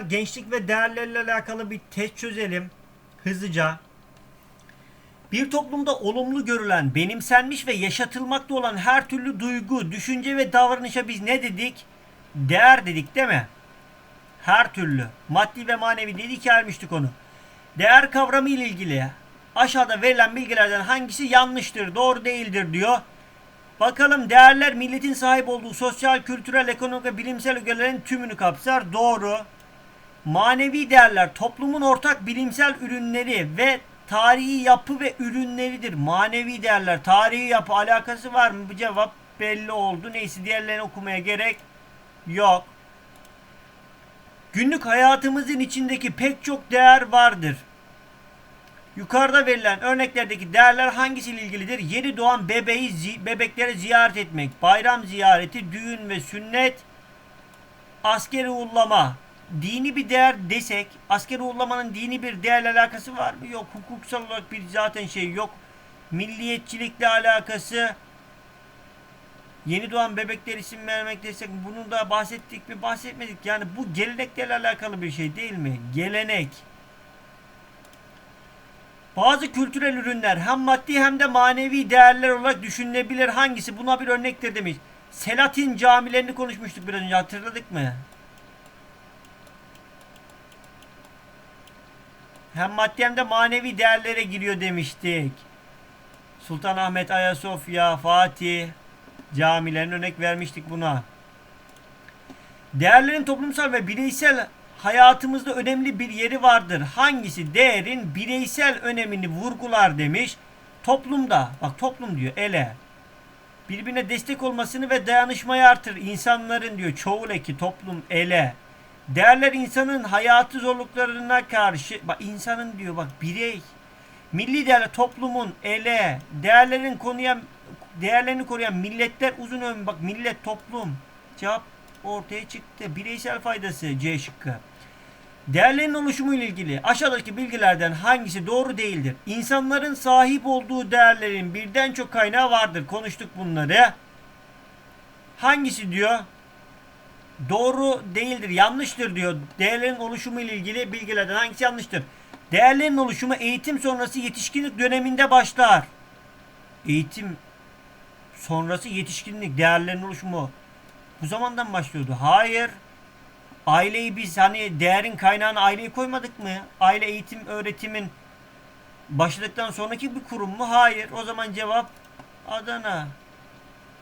Gençlik ve değerlerle alakalı bir test çözelim. Hızlıca. Bir toplumda olumlu görülen, benimsenmiş ve yaşatılmakta olan her türlü duygu, düşünce ve davranışa biz ne dedik? Değer dedik değil mi? Her türlü. Maddi ve manevi dedik ayrılmıştık onu. Değer kavramı ile ilgili aşağıda verilen bilgilerden hangisi yanlıştır, doğru değildir diyor. Bakalım değerler milletin sahip olduğu sosyal, kültürel, ekonomik ve bilimsel ögelerin tümünü kapsar. Doğru. Manevi değerler toplumun ortak bilimsel ürünleri ve tarihi yapı ve ürünleridir. Manevi değerler, tarihi yapı alakası var mı? Bu cevap belli oldu. Neyse diğerlerini okumaya gerek yok. Günlük hayatımızın içindeki pek çok değer vardır. Yukarıda verilen örneklerdeki değerler hangisiyle ilgilidir? Yeni doğan bebeği zi- bebeklere ziyaret etmek, bayram ziyareti, düğün ve sünnet, askeri ullama. Dini bir değer desek, askeri ullamanın dini bir değerle alakası var mı? Yok. Hukuksal olarak bir zaten şey yok. Milliyetçilikle alakası, Yeni doğan bebekler isim vermek desek bunu da bahsettik mi bahsetmedik. Yani bu geleneklerle alakalı bir şey değil mi? Gelenek. Bazı kültürel ürünler hem maddi hem de manevi değerler olarak düşünülebilir. Hangisi? Buna bir örnektir demiş. Selatin camilerini konuşmuştuk biraz önce hatırladık mı? Hem maddi hem de manevi değerlere giriyor demiştik. Sultanahmet, Ayasofya, Fatih camilerin örnek vermiştik buna. Değerlerin toplumsal ve bireysel hayatımızda önemli bir yeri vardır. Hangisi değerin bireysel önemini vurgular demiş. Toplumda, bak toplum diyor ele. Birbirine destek olmasını ve dayanışmayı artırır. İnsanların diyor çoğul eki toplum ele. Değerler insanın hayatı zorluklarına karşı, bak insanın diyor bak birey. Milli değerler toplumun ele, değerlerin konuya değerlerini koruyan milletler uzun ömür bak millet toplum cevap ortaya çıktı. Bireysel faydası C şıkkı. Değerlerin oluşumu ile ilgili aşağıdaki bilgilerden hangisi doğru değildir? İnsanların sahip olduğu değerlerin birden çok kaynağı vardır. Konuştuk bunları. Hangisi diyor? Doğru değildir, yanlıştır diyor. Değerlerin oluşumu ile ilgili bilgilerden hangisi yanlıştır? Değerlerin oluşumu eğitim sonrası yetişkinlik döneminde başlar. Eğitim sonrası yetişkinlik değerlerin oluşumu bu zamandan başlıyordu. Hayır. Aileyi biz hani değerin kaynağına aileyi koymadık mı? Aile eğitim öğretimin başladıktan sonraki bir kurum mu? Hayır. O zaman cevap Adana.